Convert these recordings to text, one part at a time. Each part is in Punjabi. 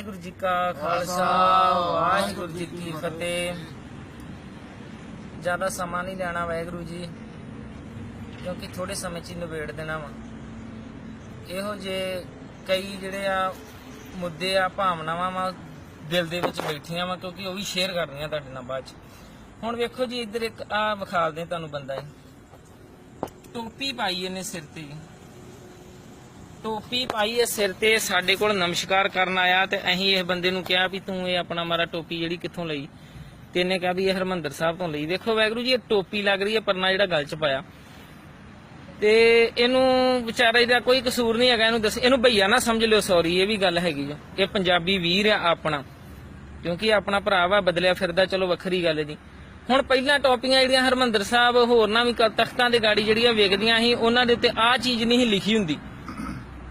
ਵਾਹਿਗੁਰੂ ਜੀ ਕਾ ਖਾਲਸਾ, ਵਾਹਿਗੁਰੂ ਜੀ ਕੀ ਫਤਿਹ। ਜ਼ਿਆਦਾ ਸਮਾਂ ਨਹੀਂ ਲੈਣਾ ਵਾਹਿਗੁਰੂ ਜੀ, ਕਿਉਂਕਿ ਥੋੜੇ ਸਮੇਂ 'ਚ ਹੀ ਨਿਬੇੜ ਦੇਣਾ ਵਾ। ਇਹੋ ਜੇ ਕਈ ਜਿਹੜੇ ਆ ਮੁੱਦੇ ਆ, ਭਾਵਨਾਵਾਂ ਵਾ, ਦਿਲ ਦੇ ਵਿੱਚ ਬੈਠੀਆਂ ਵਾ, ਕਿਉਂਕਿ ਉਹ ਵੀ ਸ਼ੇਅਰ ਕਰਨੀਆਂ ਤੁਹਾਡੇ ਨਾਲ ਬਾਅਦ 'ਚ। ਹੁਣ ਵੇਖੋ ਜੀ, ਇੱਧਰ ਇੱਕ ਆ ਵਿਖਾਲਦੇ ਤੁਹਾਨੂੰ ਬੰਦਾ ਹੈ ਟੋਪੀ ਪਾਈ ਇਹਨੇ ਸਿਰ ਤੇ। ਟੋਪੀ ਪਾਈ ਹੈ ਸਿਰ ਤੇ, ਸਾਡੇ ਕੋਲ ਨਮਸਕਾਰ ਕਰਨ ਆਇਆ ਤੇ ਅਸੀਂ ਇਹ ਬੰਦੇ ਨੂੰ ਕਿਹਾ ਵੀ ਤੂੰ ਇਹ ਆਪਣਾ ਮਾਰਾ ਟੋਪੀ ਜਿਹੜੀ ਕਿੱਥੋਂ ਲਈ? ਤੇ ਇਹਨੇ ਕਿਹਾ ਵੀ ਇਹ ਹਰਮੰਦਰ ਸਾਹਿਬ ਤੋਂ ਲਈ। ਵੇਖੋ ਵੈਗਰੂ ਜੀ, ਇਹ ਟੋਪੀ ਲੱਗ ਰਹੀ ਹੈ ਪਰਨਾ ਜਿਹੜਾ ਗਲ 'ਚ ਪਾਇਆ। ਤੇ ਇਹਨੂੰ ਵਿਚਾਰੇ ਦਾ ਕੋਈ ਕਸੂਰ ਨਹੀਂ ਹੈਗਾ, ਇਹਨੂੰ ਦੱਸ ਇਹਨੂੰ ਭਈਆ ਨਾ ਸਮਝ ਲਿਓ ਸੌਰੀ ਇਹ ਵੀ ਗੱਲ ਹੈਗੀ ਜੋ ਇਹ ਪੰਜਾਬੀ ਵੀਰ ਆ ਆਪਣਾ। ਕਿਉਂਕਿ ਆਪਣਾ ਭਰਾ ਵਾ, ਬਦਲਿਆ ਫਿਰਦਾ, ਚਲੋ ਵੱਖਰੀ ਗੱਲ ਦੀ ਹੁਣ ਪਹਿਲਾਂ ਟੋਪੀਆਂ ਜਿਹੜੀਆਂ ਹਰਮੰਦਰ ਸਾਹਿਬ ਹੋਰਨਾਂ ਵੀ ਤਖਤਾਂ ਦੇ ਗਾੜੀ ਜਿਹੜੀਆਂ ਵੇਖਦੀਆਂ ਸੀ, ਉਹਨਾਂ ਦੇ ਉੱਤੇ ਆਹ ਚੀਜ਼ ਨਹੀਂ ਸੀ ਲਿਖੀ ਹੁੰਦੀ।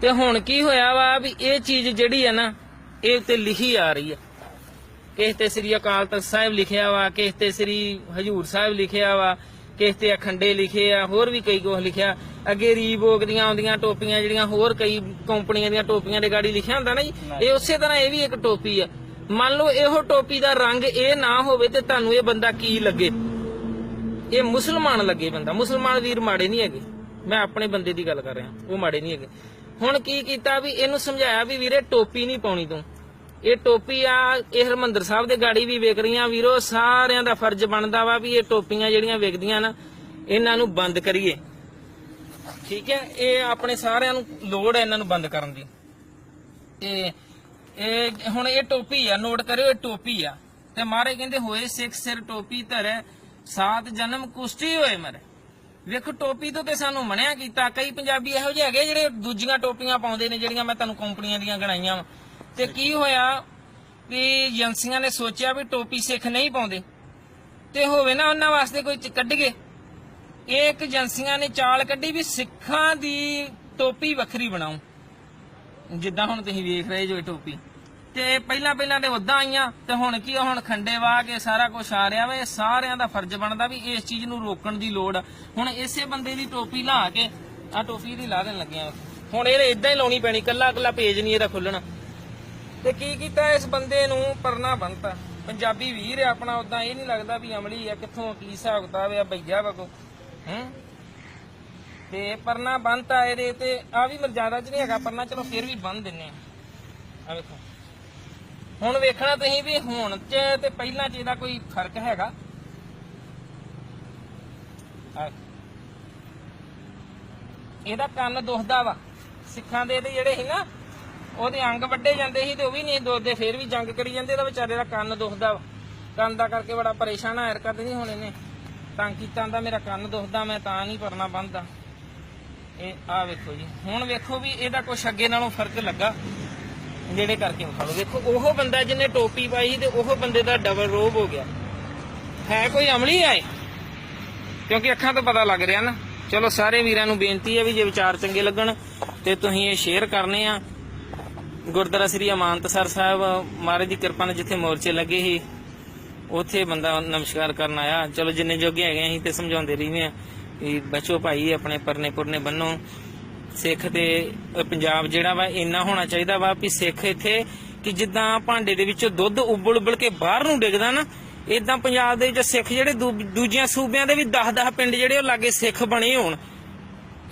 ਤੇ ਹੁਣ ਕੀ ਹੋਇਆ ਵਾ ਵੀ ਇਹ ਚੀਜ਼ ਜਿਹੜੀ ਹੈ ਨਾ ਇਹ ਉੱਤੇ ਲਿਖੀ ਆ ਰਹੀ ਹੈ ਕਿਸੇ ਤੇ ਸ੍ਰੀ ਅਕਾਲ ਤਖਤ ਸਾਹਿਬ ਲਿਖਿਆ ਵਾ ਕਿਸੇ ਤੇ ਸ੍ਰੀ ਹਜੂਰ ਸਾਹਿਬ ਲਿਖਿਆ ਵਾ ਕਿਸੇ ਤੇ ਅਖੰਡੇ ਲਿਖੇ ਆ ਹੋਰ ਵੀ ਕਈ ਕੁਝ ਲਿਖਿਆ। ਅੱਗੇ ਰੀਬੋਕ ਦੀਆਂ ਆਉਂਦੀਆਂ ਟੋਪੀਆਂ ਜਿਹੜੀਆਂ ਹੋਰ ਕਈ ਕੰਪਨੀਆਂ ਦੀਆਂ ਟੋਪੀਆਂ ਦੇ ਗਾੜੀ ਲਿਖਿਆ ਹੁੰਦਾ ਨਾ ਜੀ। ਇਹ ਉਸੇ ਤਰ੍ਹਾਂ ਇਹ ਵੀ ਇੱਕ ਟੋਪੀ ਆ। ਮੰਨ ਲਓ ਇਹੋ ਟੋਪੀ ਦਾ ਰੰਗ ਇਹ ਨਾ ਹੋਵੇ ਤੇ ਤੁਹਾਨੂੰ ਇਹ ਬੰਦਾ ਕੀ ਲੱਗੇ? ਇਹ ਮੁਸਲਮਾਨ ਲੱਗੇ ਬੰਦਾ। ਮੁਸਲਮਾਨ ਵੀਰ ਮਾੜੇ ਨਹੀਂ ਹੈਗੇ। ਮੈਂ ਆਪਣੇ ਬੰਦੇ ਦੀ ਗੱਲ ਕਰ ਰਿਹਾ। ਉਹ ਮਾੜੇ ਨਹੀਂ ਹੈਗੇ। ਹੁਣ ਕੀ ਕੀਤਾ ਵੀ ਇਹਨੂੰ ਸਮਝਾਇਆ ਵੀ ਵੀਰੇ ਟੋਪੀ ਨਹੀਂ ਪਾਉਣੀ ਤੂੰ। ਇਹ ਟੋਪੀ ਆ, ਇਹ ਹਰਮੰਦਰ ਸਾਹਿਬ ਦੇ ਗਾੜੀ ਵੀ ਵੇਖ ਰਹੀਆਂ ਵੀਰੋ, ਸਾਰਿਆਂ ਦਾ ਫਰਜ਼ ਬਣਦਾ ਵਾ ਵੀ ਇਹ ਟੋਪੀਆਂ ਜਿਹੜੀਆਂ ਵਿਕਦੀਆਂ ਨਾ, ਇਹਨਾਂ ਨੂੰ ਬੰਦ ਕਰੀਏ। ਠੀਕ ਹੈ, ਇਹ ਆਪਣੇ ਸਾਰਿਆਂ ਨੂੰ ਲੋੜ ਹੈ ਇਹਨਾਂ ਨੂੰ ਬੰਦ ਕਰਨ ਦੀ। ਤੇ ਇਹ ਹੁਣ ਇਹ ਟੋਪੀ ਆ, ਨੋਟ ਕਰਿਓ ਇਹ ਟੋਪੀ ਆ। ਤੇ ਮਾਰੇ ਕਹਿੰਦੇ, ਹੋਏ ਸਿੱਖ ਸਿਰ ਟੋਪੀ ਧਰੇ, ਸਾਤ ਜਨਮ ਕੁਸ਼ਤੀ ਹੋਏ ਮਰੇ। ਵੇਖੋ, ਟੋਪੀ ਤੋਂ ਤੇ ਸਾਨੂੰ ਮਨਿਆ ਕੀਤਾ। ਕਈ ਪੰਜਾਬੀ ਇਹੋ ਜਿਹੇ ਹੈਗੇ ਜਿਹੜੇ ਦੂਜੀਆਂ ਟੋਪੀਆਂ ਪਾਉਂਦੇ ਨੇ, ਜਿਹੜੀਆਂ ਮੈਂ ਤੁਹਾਨੂੰ ਕੰਪਨੀਆਂ ਦੀਆਂ ਗਣਾਈਆਂ ਤੇ ਕੀ ਹੋਇਆ ਵੀ ਏਜੰਸੀਆਂ ਨੇ ਸੋਚਿਆ ਵੀ ਟੋਪੀ ਸਿੱਖ ਨਹੀਂ ਪਾਉਂਦੇ। ਤੇ ਹੋਵੇ ਨਾ ਉਹਨਾਂ ਵਾਸਤੇ ਕੋਈ ਕੱਢ ਗਏ। ਇਹ ਇੱਕ ਏਜੰਸੀਆਂ ਨੇ ਚਾਲ ਕੱਢੀ ਵੀ ਸਿੱਖਾਂ ਦੀ ਟੋਪੀ ਵੱਖਰੀ ਬਣਾਓ। ਜਿੱਦਾਂ ਹੁਣ ਤੁਸੀਂ ਵੇਖ ਰਹੇ ਜੋ ਇਹ ਟੋਪੀ। ਤੇ ਪਹਿਲਾਂ ਪਹਿਲਾਂ ਤੇ ਉਦਾਂ ਆਈਆਂ ਤੇ ਹੁਣ ਕੀ ਆ, ਹੁਣ ਖੰਡੇ ਵਾਹ ਕੇ ਸਾਰਾ ਕੁਝ ਆ ਰਿਹਾ ਵਾ ਸਾਰਿਆਂ ਦਾ ਫਰਜ਼ ਬਣਦਾ ਵੀ ਇਸ ਚੀਜ਼ ਨੂੰ ਰੋਕਣ ਦੀ ਲੋੜ ਆ। ਹੁਣ ਇਸੇ ਬੰਦੇ ਦੀ ਟੋਪੀ ਲਾ ਕੇ ਆ ਟੋਪੀ ਦੀ ਲਾ ਦੇਣ ਲੱਗਿਆ ਹੁਣ ਇਹ ਇਦਾਂ ਹੀ ਲਾਉਣੀ ਪੈਣੀ ਕੱਲਾ ਕੱਲਾ ਪੇਜ ਨਹੀਂ ਇਹਦਾ ਖੁੱਲਣਾ। ਤੇ ਕੀ ਕੀਤਾ ਇਸ ਬੰਦੇ ਨੂੰ? ਪਰਨਾ ਬੰਨਤਾ। ਪੰਜਾਬੀ ਵੀਰ ਆ ਆਪਣਾ ਉਦਾਂ ਇਹ ਨਹੀਂ ਲੱਗਦਾ ਵੀ ਅਮਲੀ ਆ ਕਿੱਥੋਂ ਕੀ ਹਿਸਾਬ ਕਿਤਾਬ ਆ ਭਈਆ ਵਗੋ ਹੂੰ? ਤੇ ਪਰਨਾ ਬੰਨਤਾ ਇਹਦੇ ਤੇ ਆ ਵੀ ਮਰਜ਼ਾਦਾ ਚ ਨਹੀਂ ਹੈਗਾ ਪਰਨਾ ਚਲੋ ਫਿਰ ਵੀ ਬੰਨ ਦਿੰਨੇ ਆ। ਆ ਵੇਖੋ। ਹੁਣ ਵੇਖਣਾ ਤੁਸੀਂ ਵੀ ਹੁਣ ਚ ਤੇ ਪਹਿਲਾਂ ਚ ਇਹਦਾ ਕੋਈ ਫ਼ਰਕ ਹੈਗਾ। ਇਹਦਾ ਕੰਨ ਦੁਖਦਾ ਵਾ। ਸਿੱਖਾਂ ਦੇ ਇਹਦੇ ਜਿਹੜੇ ਸੀ ਨਾ, ਉਹਦੇ ਅੰਗ ਵੱਡੇ ਜਾਂਦੇ ਸੀ ਤੇ ਉਹ ਵੀ ਨਹੀਂ ਦੁਖਦੇ, ਫੇਰ ਵੀ ਜੰਗ ਕਰੀ ਜਾਂਦੇ ਤਾਂ ਵਿਚਾਰੇ ਦਾ ਕੰਨ ਦੁਖਦਾ ਵਾ। ਕੰਨ ਦਾ ਕਰਕੇ ਬੜਾ ਪਰੇਸ਼ਾਨ ਆ ਹਰਕਤ ਨਹੀਂ ਹੁਣ ਇਹਨੇ ਤਾਂ ਕੀਤਾ ਦਾ ਮੇਰਾ ਕੰਨ ਦੁਖਦਾ, ਮੈਂ ਤਾਂ ਨਹੀਂ ਪਰਨਾ ਬੰਨਦਾ। ਇਹ ਆ ਵੇਖੋ ਜੀ। ਹੁਣ ਵੇਖੋ ਵੀ ਇਹਦਾ ਕੁਛ ਅੱਗੇ ਨਾਲੋਂ ਫ਼ਰਕ ਲੱਗਾ। ਜਿਹੜੇ ਕਰਕੇ ਵਿਖਾ ਵੇਖੋ ਉਹ ਬੰਦਾ ਜਿਹਨੇ ਟੋਪੀ ਪਾਈ ਤੇ ਉਹ ਬੰਦੇ ਦਾ ਡਬਲ ਰੋਬ ਹੋ ਗਿਆ। ਹੈ ਕੋਈ ਅਮਲੀ ਆਏ ਕਿਉਂਕਿ ਅੱਖਾਂ ਤੋਂ ਪਤਾ ਲੱਗ ਰਿਹਾ ਨਾ। ਚਲੋ, ਸਾਰੇ ਵੀਰਾਂ ਨੂੰ ਬੇਨਤੀ ਹੈ ਵੀ ਜੇ ਵਿਚਾਰ ਚੰਗੇ ਲੱਗਣ, ਤੇ ਤੁਸੀਂ ਇਹ ਸ਼ੇਅਰ ਕਰਨੇ ਆ। ਗੁਰਦੁਆਰਾ ਸ੍ਰੀ ਅਮਾਨਤਸਰ ਸਾਹਿਬ, ਮਹਾਰਾਜ ਦੀ ਕਿਰਪਾ ਨਾਲ ਜਿੱਥੇ ਮੋਰਚੇ ਲੱਗੇ ਸੀ, ਉੱਥੇ ਬੰਦਾ ਨਮਸਕਾਰ ਕਰਨ ਆਇਆ। ਚਲੋ, ਜਿੰਨੇ ਜੋਗੇ ਹੈਗੇ ਅਸੀਂ ਤੇ ਸਮਝਾਉਂਦੇ ਰਹੀਏ ਆ ਵੀ ਬਚੋ ਭਾਈ, ਆਪਣੇ ਪਰਨੇ ਪੁਰਨੇ ਬੰਨੋ। ਸਿੱਖ ਤੇ ਪੰਜਾਬ ਜਿਹੜਾ ਵਾ, ਇੰਨਾ ਹੋਣਾ ਚਾਹੀਦਾ ਵਾ ਵੀ ਸਿੱਖ ਇੱਥੇ ਕਿ ਜਿੱਦਾਂ ਭਾਂਡੇ ਦੇ ਵਿੱਚੋਂ ਦੁੱਧ ਉਬਲ ਉਬਲ ਕੇ ਬਾਹਰ ਨੂੰ ਡਿੱਗਦਾ ਨਾ ਇਦਾਂ ਪੰਜਾਬ ਦੇ ਵਿੱਚ ਸਿੱਖ ਜਿਹੜੇ ਦੂਜਿਆਂ ਸੂਬਿਆਂ ਦੇ ਵੀ 10-10 ਪਿੰਡ ਜਿਹੜੇ ਉਹ ਲਾਗੇ ਸਿੱਖ ਬਣੇ ਹੋਣ।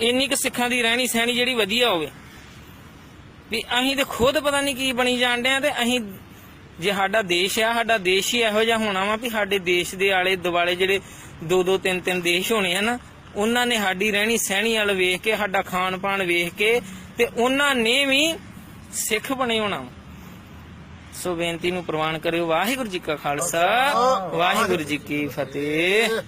ਇੰਨੀ ਕੁ ਸਿੱਖਾਂ ਦੀ ਰਹਿਣੀ ਸਹਿਣੀ ਜਿਹੜੀ ਵਧੀਆ ਹੋਵੇ। ਵੀ ਅਸੀਂ ਤੇ ਖੁਦ ਪਤਾ ਨਹੀਂ ਕੀ ਬਣੀ ਜਾਣ ਆ ਤੇ ਅਸੀਂ ਜੇ ਸਾਡਾ ਦੇਸ਼ ਆ, ਸਾਡਾ ਦੇਸ਼ ਹੀ ਇਹੋ ਜਿਹਾ ਹੋਣਾ ਵਾ ਵੀ ਸਾਡੇ ਦੇਸ਼ ਦੇ ਆਲੇ ਦੁਆਲੇ ਜਿਹੜੇ ਦੋ ਦੋ ਤਿੰਨ ਤਿੰਨ ਦੇਸ਼ ਹੋਣੇ ਆ ਨਾ ਉਹਨਾਂ ਨੇ ਸਾਡੀ ਰਹਿਣੀ ਸਹਿਣੀ ਵਾਲ ਵੇਖ ਕੇ ਸਾਡਾ ਖਾਣ ਪਾਣ ਵੇਖ ਕੇ ਤੇ ਉਹਨਾਂ ਨੇ ਵੀ ਸਿੱਖ ਬਣੇ ਹੋਣਾ। ਸੋ ਬੇਨਤੀ ਨੂੰ ਪ੍ਰਵਾਨ ਕਰਿਓ। ਵਾਹਿਗੁਰੂ ਜੀ ਕਾ ਖਾਲਸਾ ਵਾਹਿਗੁਰੂ ਜੀ ਕੀ ਫਤਿਹ।